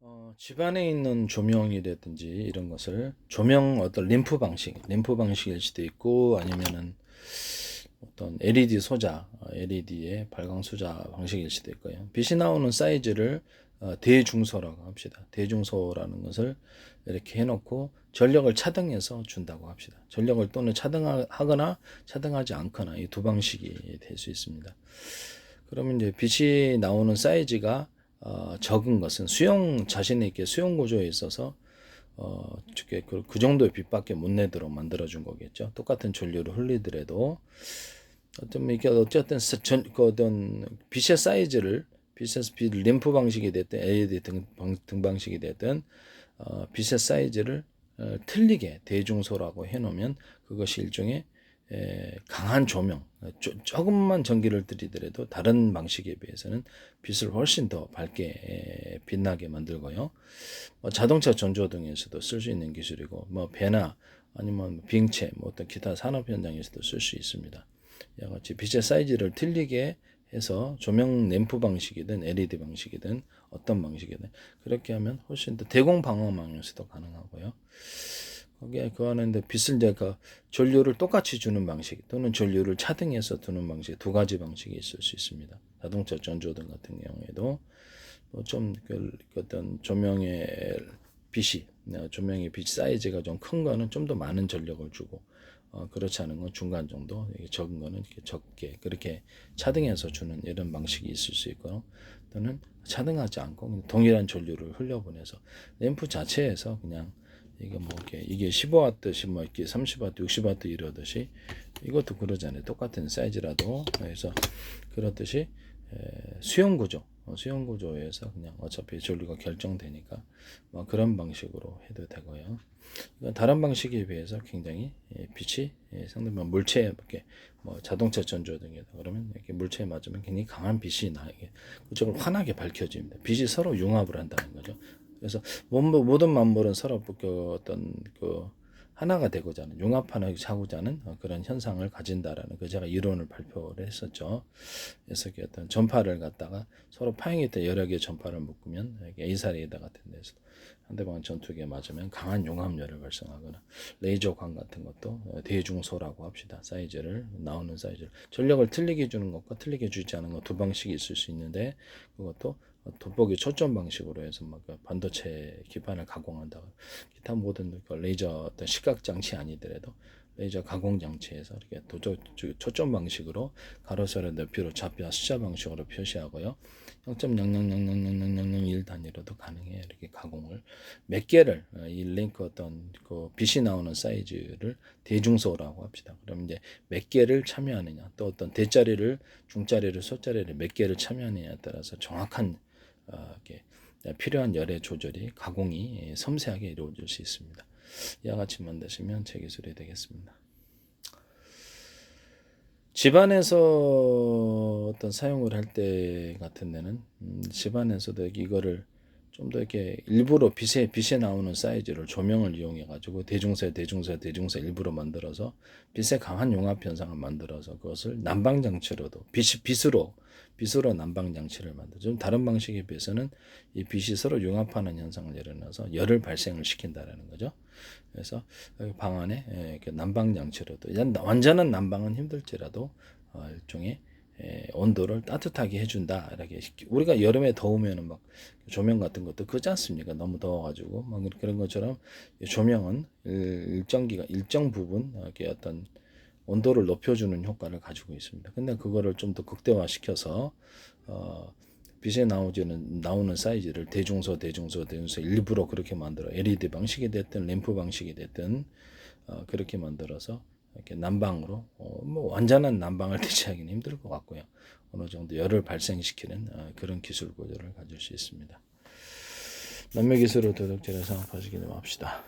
어, 집안에 있는 조명이라든지 이런 것을 조명 어떤 램프 방식, 램프 방식일 수도 있고 아니면은 어떤 LED 소자, LED의 발광 소자 방식일 수도 있고요. 빛이 나오는 사이즈를 어, 대중소라고 합시다. 대중소라는 것을 이렇게 해놓고 전력을 차등해서 준다고 합시다. 전력을 또는 차등하거나 차등하지 않거나 이 두 방식이 될 수 있습니다. 그러면 이제 빛이 나오는 사이즈가 어, 적은 것은 수용 자신 있게 수용 구조에 있어서 어, 그, 그 정도의 빛밖에 못 내도록 만들어 준 거겠죠. 똑같은 전류를 흘리더라도 어떤 이게 어쨌든 사- 전, 그 어떤 빛의 사이즈를 빛의 빛 램프 방식이 됐든 LED 등, 방, 등 방식이 됐든 어, 빛의 사이즈를 어, 틀리게 대중소라고 해놓으면 그것이 일종의 에, 강한 조명, 조, 조금만 전기를 들이더라도 다른 방식에 비해서는 빛을 훨씬 더 밝게 에, 빛나게 만들고요. 뭐 자동차 전조등에서도 쓸 수 있는 기술이고, 뭐 배나 아니면 비행체, 뭐 어떤 기타 산업 현장에서도 쓸 수 있습니다. 이와 같이 빛의 사이즈를 틀리게 해서 조명 램프 방식이든 LED 방식이든 어떤 방식이든 그렇게 하면 훨씬 더 대공 방어 망에서도 가능하고요. 거기에 그 빛을 이제 그 전류를 똑같이 주는 방식 또는 전류를 차등해서 두는 방식 두 가지 방식이 있을 수 있습니다. 자동차 전조등 같은 경우에도 뭐좀 그 어떤 조명의 빛이 어, 조명의 빛 사이즈가 좀 큰 거는 좀 더 많은 전력을 주고 어, 그렇지 않은 건 중간 정도 적은 거는 이렇게 적게 그렇게 차등해서 주는 이런 방식이 있을 수 있고 또는 차등하지 않고 동일한 전류를 흘려보내서 램프 자체에서 그냥 이게 뭐 이게 이게 15와트씩 뭐 이렇게 30와트, 60와트 이러듯이 이것도 그러잖아요. 똑같은 사이즈라도 그래서 그렇듯이 에, 수용 구조, 어, 수용 구조에서 그냥 어차피 전류가 결정되니까 뭐 그런 방식으로 해도 되고요. 이건 다른 방식에 비해서 굉장히 예, 빛이 예, 상당히 뭐 물체에 이렇게 뭐 자동차 전조 등에다 그러면 이렇게 물체에 맞으면 굉장히 강한 빛이 나 이게 그쪽을 환하게 밝혀집니다. 빛이 서로 융합을 한다는 거죠. 그래서 모든 만물은 서로 그 어떤 그 하나가 되고자 하는 융합하는 하고자 하는 어, 그런 현상을 가진다라는 그 제가 이론을 발표를 했었죠. 그래서 그 어떤 전파를 갖다가 서로 파행이 때 여러 개의 전파를 묶으면 A사리에다 같은 데서 상대방 전투기에 맞으면 강한 융합열을 발생하거나 레이저 광 같은 것도 어, 대중소라고 합시다. 사이즈를 나오는 사이즈를 전력을 틀리게 주는 것과 틀리게 주지 않은 것 두 방식이 있을 수 있는데 그것도 돋보기 초점 방식으로 해서 막그 반도체 기판을 가공한다. 기타 모든 그 레이저 어떤 시각 장치 아니더라도 레이저 가공 장치에서 이렇게 도저 초점 방식으로 가로세로 높이로 좌표 숫자 방식으로 표시하고요. 0.00000001 단위로도 가능해요. 이렇게 가공을 몇 개를 어, 이 링크 어떤 그 빛이 나오는 사이즈를 대중소라고 합시다. 그럼 이제 몇 개를 참여하느냐, 또 어떤 대자리를 중자리를 소자리를 몇 개를 참여하느냐에 따라서 정확한 필요한 열의 조절이 가공이 섬세하게 이루어질 수 있습니다. 이와 같이 만드시면 제 기술이 되겠습니다. 집안에서 어떤 사용을 할 때 같은 데는 음, 집안에서도 이거를 좀 더 이렇게 일부러 빛에 빛에 나오는 사이즈를 조명을 이용해 가지고 대중세 대중세 대중세 일부러 만들어서 빛의 강한 융합 현상을 만들어서 그것을 난방 장치로도 빛이 빛으로 빛으로 난방 장치를 만들죠. 좀 다른 방식에 비해서는 이 빛이 서로 융합하는 현상을 일어나서 열을 발생을 시킨다라는 거죠. 그래서 방 안에 예, 이렇게 난방 장치로도 완전한 난방은 힘들지라도 어, 일종의 에, 온도를 따뜻하게 해준다. 이렇게 우리가 여름에 더우면은 막 조명 같은 것도 그지 않습니까? 너무 더워가지고 막 그런 것처럼 이 조명은 일- 일정 기간, 일정 부분 이렇게 어떤 온도를 높여주는 효과를 가지고 있습니다. 근데 그거를 좀 더 극대화시켜서 어, 빛에 나오지는 나오는 사이즈를 대중소, 대중소, 대중소 일부러 그렇게 만들어 LED 방식이 됐든 램프 방식이 됐든 어, 그렇게 만들어서 이렇게 난방으로 어, 뭐 완전한 난방을 대체하기는 힘들 것 같고요. 어느 정도 열을 발생시키는 어, 그런 기술 구조를 가질 수 있습니다. 남매 기술을 도덕질에 상업하시기 좀 합시다.